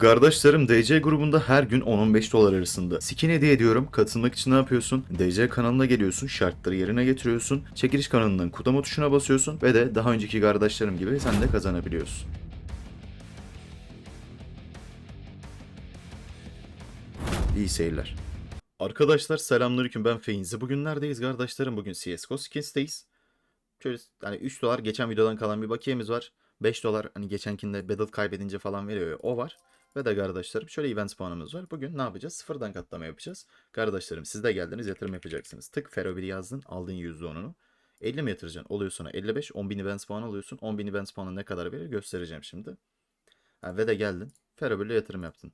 Kardeşlerim DC grubunda her gün 10-15 dolar arasında. Skin hediye ediyorum. Katılmak için ne yapıyorsun? DC kanalına geliyorsun. Şartları yerine getiriyorsun. Çekiliş kanalından kudama tuşuna basıyorsun. Ve de daha önceki kardeşlerim gibi sen de kazanabiliyorsun. İyi seyirler. Arkadaşlar selamünaleyküm ben Feyinzi. Bugün neredeyiz kardeşlerim? Bugün CSGO Skins'teyiz. Şöyle hani 3 dolar geçen videodan kalan bir bakiyemiz var. 5 dolar hani geçenkinde battle kaybedince falan veriyor ya, o var. Ve de kardeşlerim şöyle event puanımız var. Bugün ne yapacağız? Sıfırdan katlama yapacağız. Kardeşlerim siz de geldiniz yatırım yapacaksınız. Tık Fero 1 yazdın aldın %10'unu. 50 mi yatıracaksın? Oluyor sonra 55. 10.000 event puan alıyorsun. 10.000 event puanı ne kadar verir göstereceğim şimdi. Ha, ve de geldin. Fero 1'le yatırım yaptın.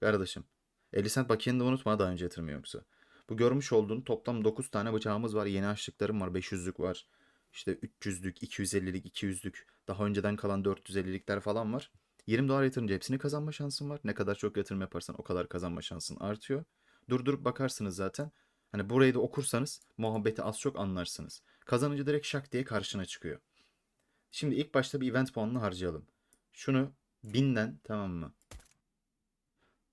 Kardeşim 50 cent bakiyeni de unutma daha önce yatırım yoksa. Bu görmüş olduğun toplam 9 tane bıçağımız var. Yeni açlıklarım var. 500'lük var. İşte 300'lük, 250'lik, 200'lük. Daha önceden kalan 450'likler falan var. 20 dolar yatırınca hepsini kazanma şansın var. Ne kadar çok yatırım yaparsan o kadar kazanma şansın artıyor. Durdurup bakarsınız zaten. Hani burayı da okursanız muhabbeti az çok anlarsınız. Kazanınca direkt şak diye karşına çıkıyor. Şimdi ilk başta bir event puanını harcayalım. Şunu 1000'den tamam mı?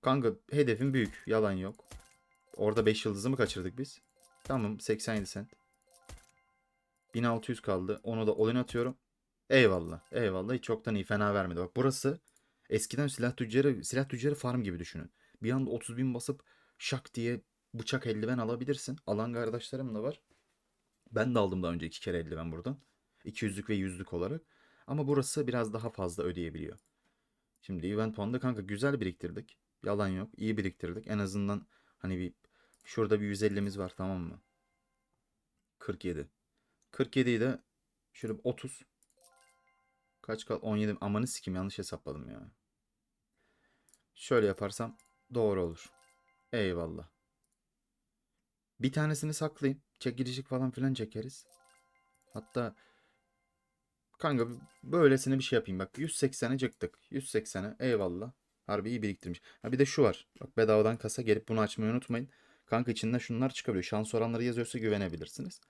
Kanka hedefim büyük. Yalan yok. Orada 5 yıldızı mı kaçırdık biz? Tamam 87 cent. 1600 kaldı. Onu da all atıyorum. Eyvallah. Eyvallah. Hiç çoktan iyi. Fena vermedi. Bak burası eskiden silah tüccarı, silah tüccarı farm gibi düşünün. Bir anda 30 bin basıp şak diye bıçak eldiven alabilirsin. Alan kardeşlerim de var. Ben de aldım daha önce iki kere eldiven buradan. 200'lük ve 100'lük olarak. Ama burası biraz daha fazla ödeyebiliyor. Şimdi event puanında kanka güzel biriktirdik. Yalan yok. İyi biriktirdik. En azından hani bir şurada bir 150'miz var tamam mı? 47. 47'yi de şöyle bir 30. Kaç kal? 17. Amanı sikim yanlış hesapladım ya. Şöyle yaparsam doğru olur. Eyvallah. Bir tanesini saklayayım. Çekilişik falan filan çekeriz. Hatta kanka böylesine bir şey yapayım. Bak 180'e çıktık. 180'e eyvallah. Harbi iyi biriktirmiş. Ha bir de şu var. Bak bedavadan kasa gelip bunu açmayı unutmayın. Kanka içinden şunlar çıkabiliyor. Şans oranları yazıyorsa güvenebilirsiniz.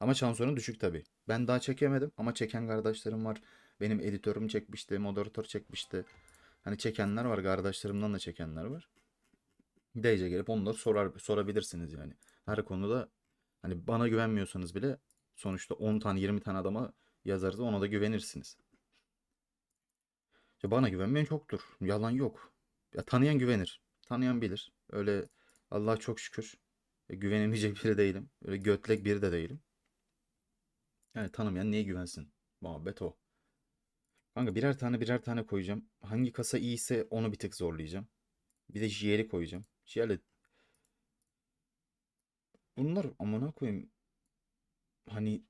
Ama şans oranı düşük tabii. Ben daha çekemedim ama çeken kardeşlerim var. Benim editörüm çekmişti, moderatör çekmişti. Hani çekenler var, kardeşlerimden de çekenler var. DC gelip onları sorar, sorabilirsiniz yani. Her konuda hani bana güvenmiyorsanız bile sonuçta 10 tane 20 tane adama yazarız ona da güvenirsiniz. Ya bana güvenmeyen çoktur. Yalan yok. Ya tanıyan güvenir. Tanıyan bilir. Öyle Allah çok şükür e, güvenemeyecek biri değilim. Öyle götlek biri de değilim. Yani tanımayan niye güvensin? Muhabbet o. Kanka birer tane birer tane koyacağım. Hangi kasa iyiyse onu bir tık zorlayacağım. Bir de JL'i koyacağım. JL'i Bunlar amına koyayım. Hani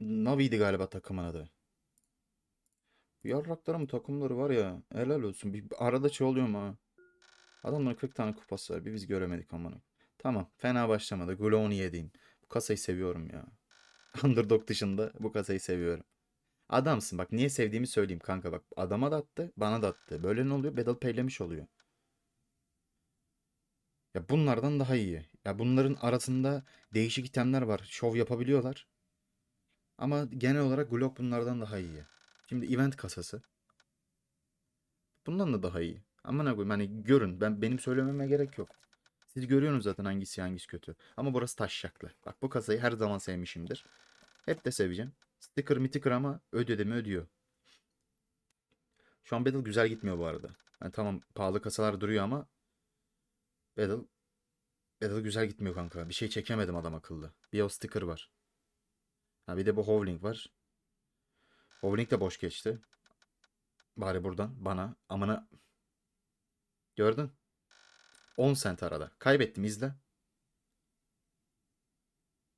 Navi'ydi galiba takımın adı. Yarraklarım takımları var ya. Helal olsun. Bir arada mu ha? Adamların 40 tane kupası var. Bir biz göremedik amına. Tamam. Fena başlamadı. Glow'unu yediğim. Bu kasayı seviyorum ya. Underdog dışında bu kasayı seviyorum. Adamsın bak niye sevdiğimi söyleyeyim kanka bak. Adama da attı bana da attı. Böyle ne oluyor? Battle paylemiş oluyor. Ya bunlardan daha iyi. Ya bunların arasında değişik itemler var. Şov yapabiliyorlar. Ama genel olarak Glock bunlardan daha iyi. Şimdi event kasası. Bundan da daha iyi. Ama ne koyayım hani görün. Ben benim söylememe gerek yok. Siz görüyorsunuz zaten hangisi hangisi kötü. Ama burası taşşaklı. Bak bu kasayı her zaman sevmişimdir. Hep de seveceğim. Sticker miticker ama ödedi mi ödüyor. Şu an Battle güzel gitmiyor bu arada. Yani tamam pahalı kasalar duruyor ama Battle Battle güzel gitmiyor kanka. Bir şey çekemedim adam akıllı. Bir o sticker var. Ha bir de bu Howling var. Howling de boş geçti. Bari buradan bana amına Gördün? 10 cent arada. Kaybettim izle.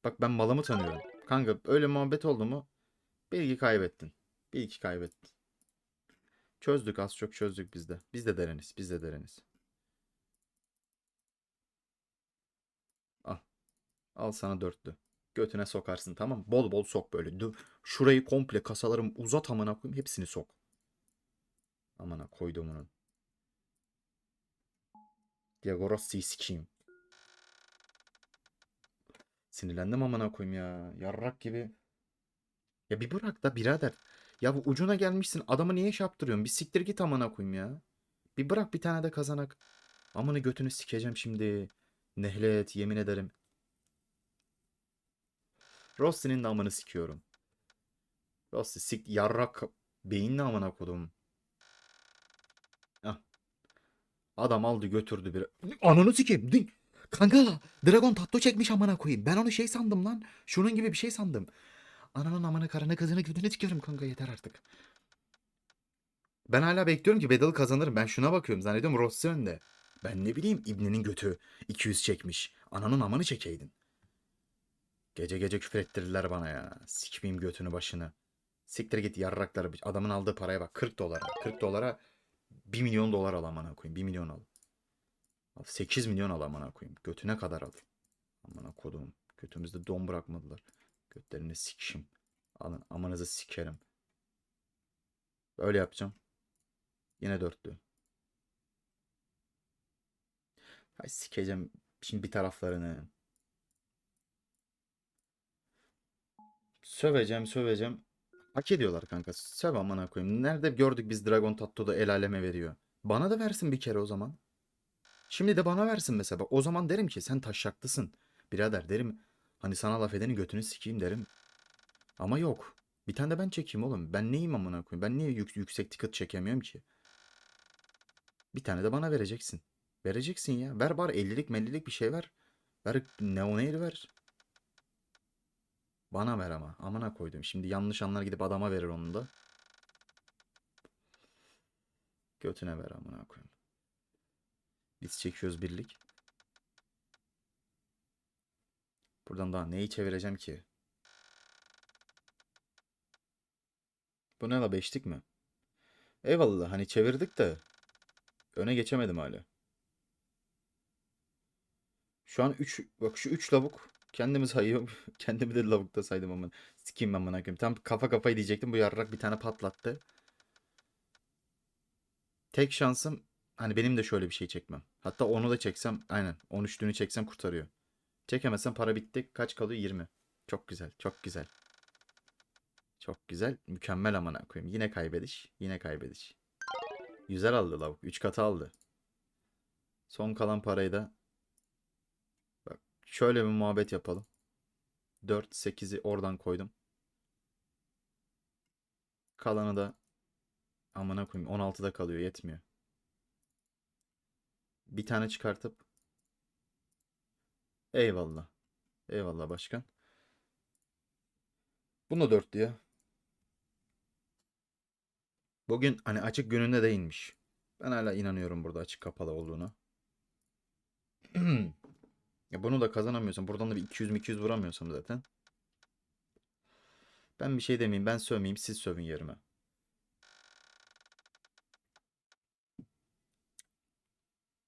Bak ben malımı tanıyorum. Kanka öyle muhabbet oldu mu? Bilgi kaybettin. Bir iki kaybettin. Çözdük az çok çözdük biz de. Biz de dereniz. Biz de dereniz. Al. Al sana dörtlü. Götüne sokarsın tamam? Bol bol sok böyle. Dö- Şurayı komple kasalarım uzat amına koyayım. Hepsini sok. Amına koydum onun. Diego Rossi'yi sikeyim. Sinirlendim amına koyayım ya. Yarrak gibi. Ya bir bırak da birader. Ya bu ucuna gelmişsin. Adamı niye şey yaptırıyorsun? Bir siktir git amına koyayım ya. Bir bırak bir tane de kazanak. Amını götünü sikeceğim şimdi. Nehlet yemin ederim. Rossi'nin de amını sikiyorum. Rossi sik yarrak beyinle amına kodum. Adam aldı götürdü bir. Ananı sikeyim. Din. Kanka Dragon tatlı çekmiş amına koyayım. Ben onu şey sandım lan. Şunun gibi bir şey sandım. Ananın amını karını kızını götünü sikiyorum kanka yeter artık. Ben hala bekliyorum ki Battle kazanırım. Ben şuna bakıyorum. Zannediyorum Rossi önde. Ben ne bileyim İbni'nin götü 200 çekmiş. Ananın amanı çekeydin. Gece gece küfür ettirirler bana ya. Sikmeyeyim götünü başını. Siktir git yarrakları. Adamın aldığı paraya bak. 40 dolara. 40 dolara 1 milyon dolar al amına koyayım. 1 milyon al. Al 8 milyon al amına koyayım. Götüne kadar al. Amına kodum. Götümüzde don bırakmadılar. Götlerini sikişim. Alın amanızı sikerim. Böyle yapacağım. Yine dörtlü. Ay sikeceğim şimdi bir taraflarını. Söveceğim söveceğim. Hak ediyorlar kanka. Söv amına koyayım. Nerede gördük biz Dragon Tattoo'da el aleme veriyor. Bana da versin bir kere o zaman. Şimdi de bana versin mesela. O zaman derim ki sen taşaklısın. Birader derim. Hani sana laf edenin götünü sikeyim derim. Ama yok. Bir tane de ben çekeyim oğlum. Ben neyim amına koyayım? Ben niye yük- yüksek ticket çekemiyorum ki? Bir tane de bana vereceksin. Vereceksin ya. Ver bari 50'lik 50'lik bir şey ver. Ver Neonail ver. Bana ver ama. Amına koydum. Şimdi yanlış anlar gidip adama verir onu da. Götüne ver amına koyayım. Biz çekiyoruz birlik. Buradan daha neyi çevireceğim ki? Bu ne la beşlik mi? Eyvallah hani çevirdik de öne geçemedim hala. Şu an 3 bak şu 3 lavuk kendimi sayıyorum. Kendimi de lavukta saydım ama sikeyim ben bana. Tam kafa kafayı diyecektim bu yarrak bir tane patlattı. Tek şansım hani benim de şöyle bir şey çekmem. Hatta onu da çeksem aynen 13'lüğünü çeksem kurtarıyor. Çekemezsem para bitti. Kaç kalıyor? 20. Çok güzel. Çok güzel. Çok güzel. Mükemmel amına koyayım. Yine kaybediş. Yine kaybediş. Güzel aldı lavuk. 3 katı aldı. Son kalan parayı da şöyle bir muhabbet yapalım. 4 8'i oradan koydum. Kalanı da amına koyayım 16'da kalıyor yetmiyor. Bir tane çıkartıp eyvallah. Eyvallah başkan. Bunu da 4 diyor. Bugün hani açık gününde değilmiş. Ben hala inanıyorum burada açık kapalı olduğuna. Ya bunu da kazanamıyorsam buradan da bir 200 200 vuramıyorsam zaten. Ben bir şey demeyeyim. Ben sövmeyeyim. Siz sövün yerime.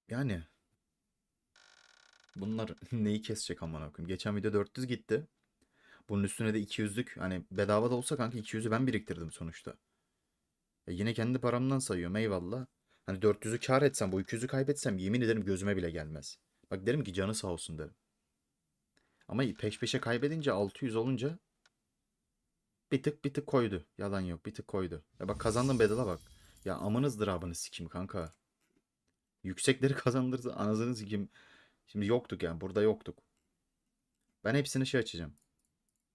Yani bunlar neyi kesecek amına koyayım. Geçen video 400 gitti. Bunun üstüne de 200'lük hani bedava da olsa kanka 200'ü ben biriktirdim sonuçta. E yine kendi paramdan sayıyorum eyvallah. Hani 400'ü kar etsem bu 200'ü kaybetsem yemin ederim gözüme bile gelmez. Bak derim ki canı sağ olsun derim. Ama peş peşe kaybedince 600 olunca bir tık bir tık koydu. Yalan yok bir tık koydu. Ya bak kazandım bedela bak. Ya amınızdır abını sikim kanka. Yüksekleri kazandırsa anasını sikim. Şimdi yoktuk yani burada yoktuk. Ben hepsini şey açacağım.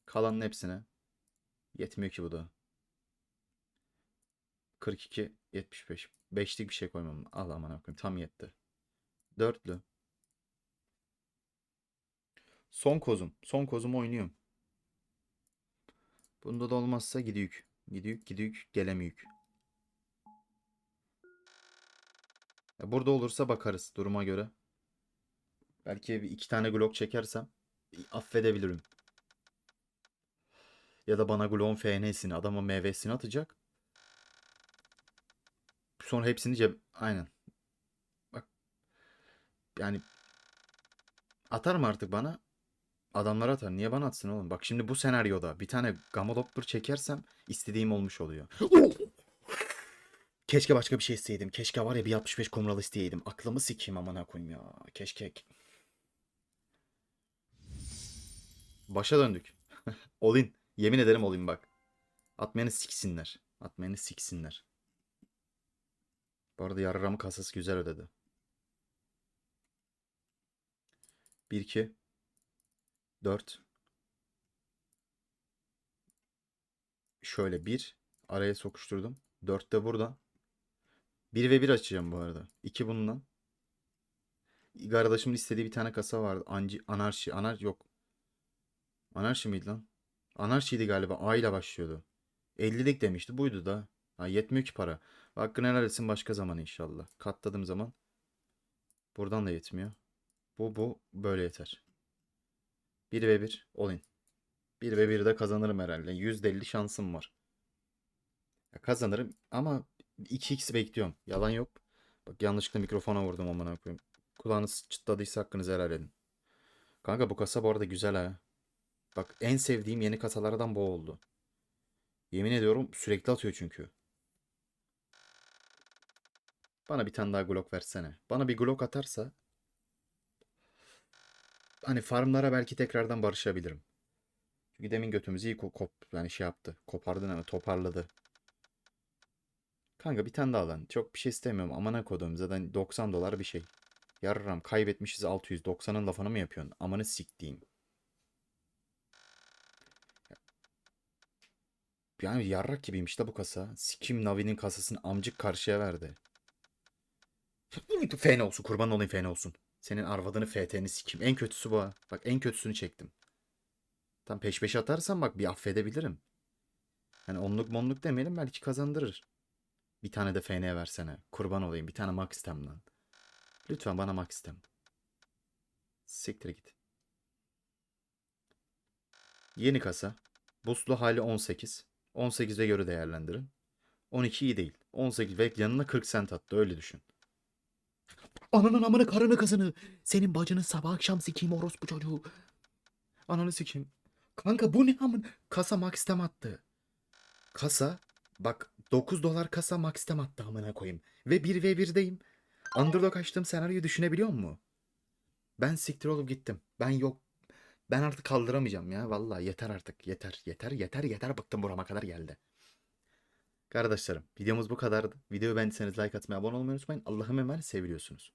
Kalanın hepsine. Yetmiyor ki bu da. 42 75. Beşlik bir şey koymam. Al aman koyayım. Tam yetti. Dörtlü. Son kozum. Son kozumu oynuyorum. Bunda da olmazsa gidiyük. Gidiyük gidiyük gelemiyük. Ya burada olursa bakarız duruma göre. Belki iki tane Glock çekersem affedebilirim. Ya da bana Glock'un FN'sini, adama MV'sini atacak. Sonra hepsini ceb... Aynen. Bak. Yani atar mı artık bana? Adamlar atar. Niye bana atsın oğlum? Bak şimdi bu senaryoda bir tane Gamma Doppler çekersem istediğim olmuş oluyor. Keşke başka bir şey isteyeydim. Keşke var ya bir 65 kumral isteyeydim. Aklımı sikeyim amına koyayım ya. Keşke. Başa döndük. Olin. Yemin ederim olin bak. Atmayanı siksinler. Atmayanı siksinler. Bu arada yarramı kasası güzel ödedi. 1 2 4 Şöyle 1 araya sokuşturdum. 4 de buradan. 1 ve 1 açacağım bu arada. 2 bundan. Kardeşimin istediği bir tane kasa vardı. Anci, anarşi. Anar yok. Anarşi miydi lan? Anarşiydi galiba. A ile başlıyordu. 50'lik demişti. Buydu da. Ha, yetmiyor ki para. Hakkını helal etsin başka zaman inşallah. Katladığım zaman. Buradan da yetmiyor. Bu bu böyle yeter. 1 ve 1 all 1 ve 1'de kazanırım herhalde. %50 şansım var. Ya kazanırım ama 2x bekliyorum. Yalan yok. Bak yanlışlıkla mikrofona vurdum amına koyayım. Kulağınız çıtladıysa hakkınızı helal edin. Kanka bu kasa bu arada güzel ha. Bak en sevdiğim yeni kasalardan bu oldu. Yemin ediyorum sürekli atıyor çünkü. Bana bir tane daha Glock versene. Bana bir Glock atarsa hani farmlara belki tekrardan barışabilirim. Çünkü demin götümüzü iyi ko- kop yani şey yaptı. Kopardı ama toparladı. Kanka bir tane daha lan. Çok bir şey istemiyorum. Amına kodum zaten 90 dolar bir şey. Yarram kaybetmişiz 600. 90'ın lafını mı yapıyorsun? Amanı siktiğim. Yani yarrak gibiymiş de bu kasa. Sikim Navi'nin kasasını amcık karşıya verdi. FN olsun kurban olayım FN olsun. Senin arvadını FT'ni sikim. En kötüsü bu. Bak en kötüsünü çektim. Tam peş peşe atarsan bak bir affedebilirim. Hani onluk monluk demeyelim belki kazandırır. Bir tane de FN versene. Kurban olayım bir tane max istem lan. Lütfen bana max istem. Siktir git. Yeni kasa. Buslu hali 18. 18'e göre değerlendirin. 12 iyi değil. 18 ve yanına 40 cent attı öyle düşün. Ananın amını karını kızını. Senin bacını sabah akşam sikeyim orospu çocuğu. Ananı sikeyim. Kanka bu ne amın? Kasa max'tem attı. Kasa bak 9 dolar kasa max'tem attı amına koyayım. Ve 1v1'deyim. Underdog açtığım senaryoyu düşünebiliyor musun? Ben siktir olup gittim. Ben yok. Ben artık kaldıramayacağım ya. Vallahi yeter artık. Yeter. Yeter. Yeter. Yeter. Bıktım burama kadar geldi. Kardeşlerim videomuz bu kadardı. Videoyu beğendiyseniz like atmayı, abone olmayı unutmayın. Allah'ım emanet seviliyorsunuz.